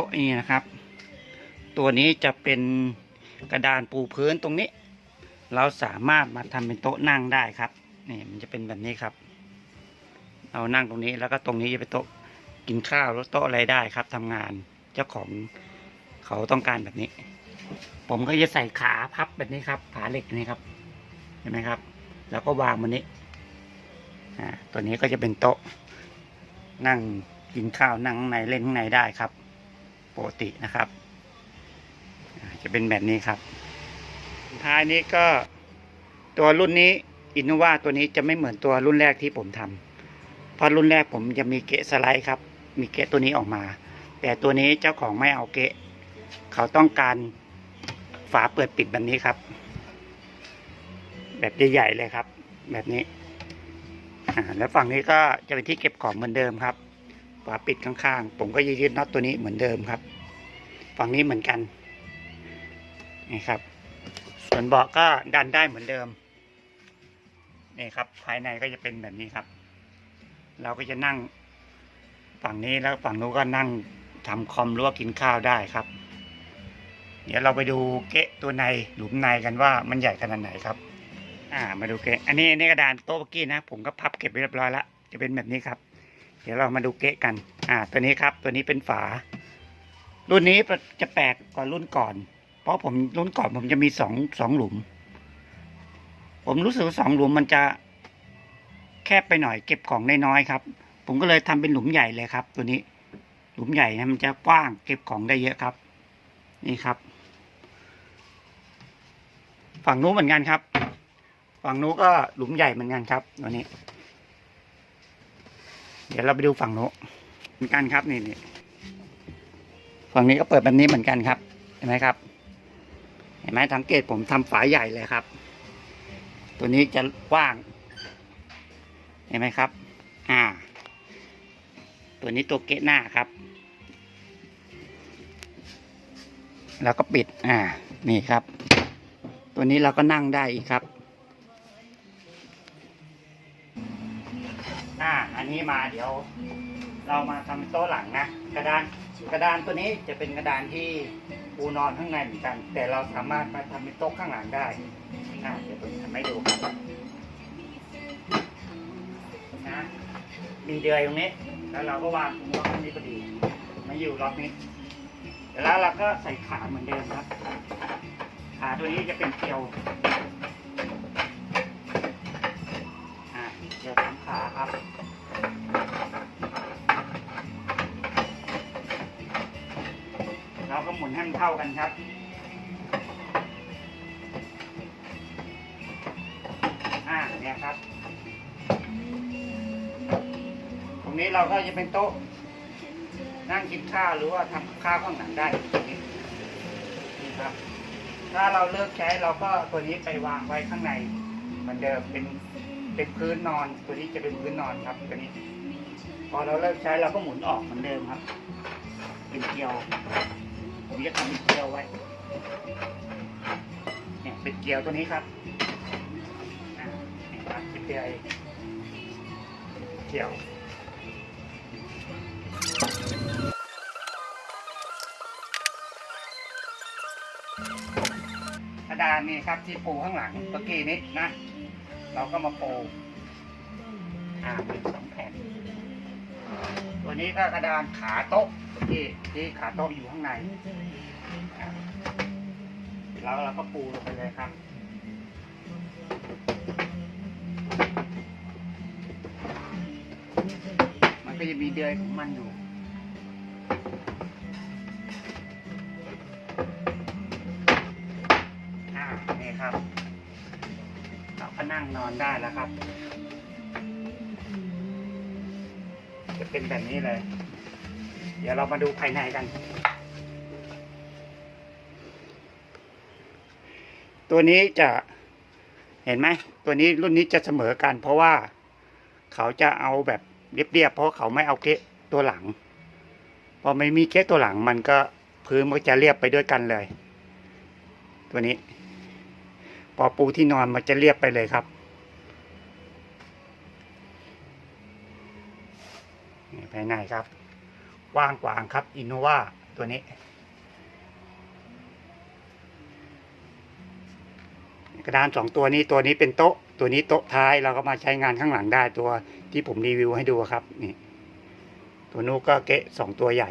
โต๊ะนี่นะครับ ตัวนี้จะเป็นกระดานปูพื้นตรงนี้ เราสามารถมาทำเป็นโต๊ะนั่งได้ครับนี่มันจะเป็นแบบนี้ครับ เรานั่งตรงนี้แล้วก็ตรงนี้จะเป็นโต๊ะกินข้าวแล้วโต๊ะอะไรได้ครับทำงานเจ้าของเขาต้องการแบบนี้ ผมก็จะใส่ขาพับแบบนี้ครับขาเหล็กนี่ครับเห็นไหมครับ แล้วก็วางบนนี้ตัวนี้ก็จะเป็นโต๊ะ นั่งกินข้าวนั่งข้างในเล่นข้างในได้ครับ กตินะครับ จะเป็นแบบนี้ครับ ท้ายนี้ก็ตัวรุ่นนี้อินโนวาตัวนี้จะไม่เหมือนตัวรุ่นแรกที่ผมทำเพราะรุ่นแรกผมจะมีเกะสไลด์ครับ มีเกะตัวนี้ออกมา แต่ตัวนี้เจ้าของไม่เอาเกะ เขาต้องการฝาเปิดปิดแบบนี้ครับ แบบใหญ่ๆเลยครับ แบบนี้แล้วฝั่งนี้ก็จะเป็นที่เก็บของเหมือนเดิมครับ ฝาปิดข้างๆ ผมก็ยึดน็อตตัวนี้เหมือนเดิมครับ ฝั่งนี้เหมือนกันนี่ครับ ส่วนเบาะก็ดันได้เหมือนเดิมนี่ครับ ภายในก็จะเป็นแบบนี้ครับ เราก็จะนั่งฝั่งนี้แล้วฝั่งนู้นก็นั่งทำคอมหรือว่ากินข้าวได้ครับ เดี๋ยวเราไปดูเกะตัวในหลุมในกันว่ามันใหญ่ขนาดไหนครับ อ่า มาดูเกะอันนี้อันกระดานโต๊ะเมื่อกี้นะ ผมก็พับเก็บไว้เรียบร้อยแล้วจะเป็นแบบนี้ครับ เดี๋ยวเรามาดูเกะกัน อ่า ตัวนี้ครับ ตัวนี้เป็นฝา รุ่นนี้จะแปลกกว่ารุ่นก่อน เพราะผมรุ่นก่อนผมจะมีสองสองหลุม ผมรู้สึกสองหลุมมันจะแคบไปหน่อยเก็บของได้น้อยครับ ผมก็เลยทำเป็นหลุมใหญ่เลยครับ ตัวนี้ หลุมใหญ่นะมันจะกว้างเก็บของได้เยอะครับ นี่ครับ ฝั่งนู้นเหมือนกันครับ ฝั่งนู้นก็หลุมใหญ่เหมือนกันครับตัวนี้ เดี๋ยวเราไปดูฝั่งนู้นเหมือนกันครับนี่นี่ ฝั่งนี้ก็เปิดแบบนี้เหมือนกันครับ เห็นไหมครับ เห็นไหมสังเกตผมทำฝาใหญ่เลยครับ ตัวนี้จะกว้าง เห็นไหมครับ อ่า ตัวนี้ตัวเกะหน้าครับ แล้วก็ปิด อ่า นี่ครับ ตัวนี้เราก็นั่งได้อีกครับ อ่า อันนี้มาเดี๋ยว เรามาทำโต๊ะหลังนะกระดานกระดานตัวนี้จะเป็นกระดานที่ปูนอนข้างในเหมือนกัน แต่เราสามารถมาทำเป็นโต๊ะข้างหลังได้อ่าเดี๋ยวผมทำให้ดูครับนะมีเดือยตรงนี้ แล้วเราก็วางตรงล็อกนี้พอดีมาอยู่ล็อกนี้ แล้วเราก็ใส่ขาเหมือนเดิมครับ ขาตัวนี้จะเป็นเกลียวอ่าเดี๋ยวสามขาครับ เราก็ห มันเท่ากันครับ อ่าเนี่ยครับ ตรงนี้เราก็จะเป็นโต๊ะ นั่งกินข้าวหรือว่าทำข้าวข้างหลังได้นี่ครับ ถ้าเราเลิกใช้เราก็ตัวนี้ไปวางไว้ข้างในเหมือนเดิมเป็นเป็นพื้นนอน ตัวนี้จะเป็นพื้นนอนครับตัวนี้ พอเราเลิกใช้เราก็หมุนออกเหมือนเดิมครับ เป็นเกลียว ผมจะทำเป็นเกลียวไว้ เนี่ยเป็นเกลียวตัวนี้ครับนี่ครับเป็นเกลียวเกลียวกระดานนี่ครับที่ปูข้างหลังเมื่อกี้นี้นะ เราก็มาปูอ่าเป็นสองแผ่น ตัวนี้ก็กระดานขาโต๊ะเมื่ที่ขาโต๊ะอยู่ข้างในอ่าแล้วเราก็ปูลงไปเลยครับมันก็จะมีเดือยของมันอยู่นี่ครับเราก็นั่งนอนได้แล้วครับ จะเป็นแบบนี้เลย เดี๋ยวเรามาดูภายในกัน ตัวนี้จะเห็นไหมตัวนี้รุ่นนี้จะเสมอกัน เพราะว่าเขาจะเอาแบบเรียบๆเพราะเขาไม่เอาเกะตัวหลัง พอไม่มีเกะตัวหลังมันก็พื้นมันก็จะเรียบไปด้วยกันเลย ตัวนี้ พอปูที่นอนมันจะเรียบไปเลยครับ ภายในครับกว้างกวางครับอินโนวาตัวนี้กระดานสองตัวนี้ตัวนี้เป็นโต๊ะ ตัวนี้โต๊ะท้ายเราก็มาใช้งานข้างหลังได้ตัวที่ผมรีวิวให้ดูครับนี่ตัวนู้ก็เกะสองตัวใหญ่